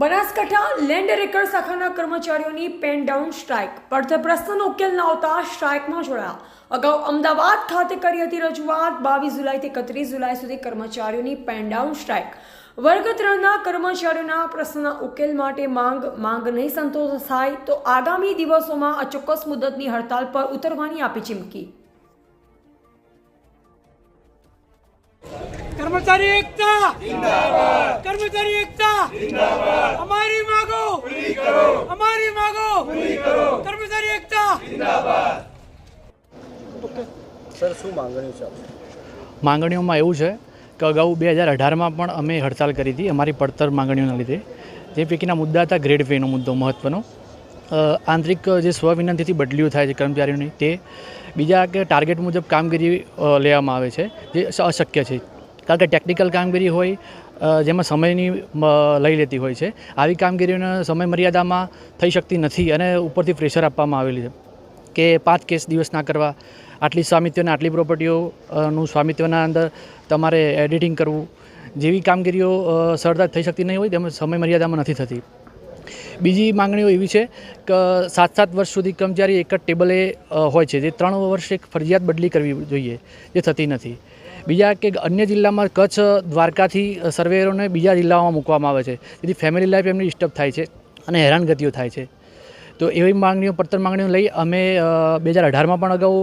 Banaskantha land record શાખાના કર્મચારીઓની pen down strike. પડતર પ્રશ્નનો ઉકેલ ન આવતા સ્ટ્રાઇકમાં જોડાયા. અગાઉ અમદાવાદ ખાતે કરી હતી રજૂઆત. બાવીસ જુલાઈથી એકત્રીસ જુલાઈ સુધી કર્મચારીઓની પેન ડાઉન સ્ટ્રાઇક. વર્ગ ત્રણના કર્મચારીઓના પ્રશ્નના ઉકેલ માટે માંગ માંગ નહીં સંતોષ થાય તો આગામી દિવસોમાં અચોક્કસ મુદતની હડતાલ પર ઉતરવાની આપી ચીમકી. કર્મચારી એકતા જિંદાબાદ કર્મચારી એકતા જિંદાબાદ અમારી માંગો પૂરી કરો અમારી માંગો પૂરી કરો. કર્મચારી એકતા. સર શું માંગણી છે માંગણીઓમાં એવું છે કે અગાઉ બે હજાર અઢારમાં પણ અમે હડતાલ કરી હતી અમારી પડતર માંગણીઓના લીધે. જે પૈકીના મુદ્દા હતા ગ્રેડ પેનો મુદ્દો મહત્ત્વનો આંતરિક જે સ્વવિનંતીથી બદલીઓ થાય છે કર્મચારીઓની તે બીજા કે ટાર્ગેટ મુજબ કામગીરી લેવામાં આવે છે જે અશક્ય છે. કારણ કે ટેકનિકલ કામગીરી હોય જેમાં સમયની લઈ લેતી હોય છે. આવી કામગીરીઓને સમય મર્યાદામાં થઈ શકતી નથી અને ઉપરથી પ્રેશર આપવામાં આવેલી છે કે પાંચ કેસ દિવસ ના કરવા. આટલી સ્વામિત્વને આટલી પ્રોપર્ટીઓનું સ્વામિત્વના અંદર તમારે એડિટિંગ કરવું. જેવી કામગીરીઓ સરળતા થઈ શકતી નહીં હોય તેમજ સમય મર્યાદામાં નથી થતી. બીજી માંગણીઓ એવી છે કે સાત સાત વર્ષ સુધી કર્મચારી એક જ ટેબલે હોય છે, જે ત્રણ વર્ષ એક ફરજિયાત બદલી કરવી જોઈએ, જે થતી નથી. બીજા કે અન્ય જિલ્લામાં કચ્છ, દ્વારકાથી સર્વેયરોને બીજા જિલ્લાઓમાં મૂકવામાં આવે છે. જેથી ફેમિલી લાઈફ એમની ડિસ્ટર્બ થાય છે અને હેરાનગતિઓ થાય છે. તો એવી માંગણીઓ, પડતર માંગણીઓ લઈ અમે બે હજાર અઢારમાં પણ અગાઉ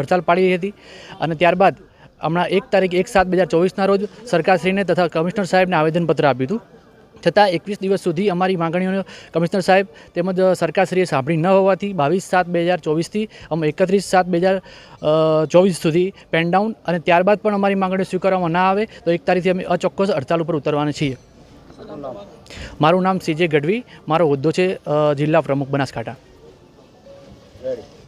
હડતાલ પાડી હતી અને ત્યારબાદ હમણાં એક તારીખ એક સાત બે હજાર ચોવીસના રોજ સરકારશ્રીને તથા કમિશનર સાહેબને આવેદનપત્ર આપ્યું હતું. છતાં એકવીસ દિવસ સુધી અમારી માંગણીઓને કમિશનર સાહેબ તેમજ સરકારશ્રીએ સાંભળી ન હોવાથી બાવીસ સાત બે હજાર ચોવીસથી અમે એકત્રીસ સાત બે હજાર ચોવીસ સુધી પેન ડાઉન અને ત્યારબાદ પણ અમારી માંગણીઓ સ્વીકારવામાં ના આવે તો એક તારીખથી અમે અચોક્કસ હડતાલ ઉપર ઉતરવાના છીએ. મારું નામ સીજે ગઢવી, મારો હોદ્દો છે જિલ્લા પ્રમુખ બનાસકાંઠા.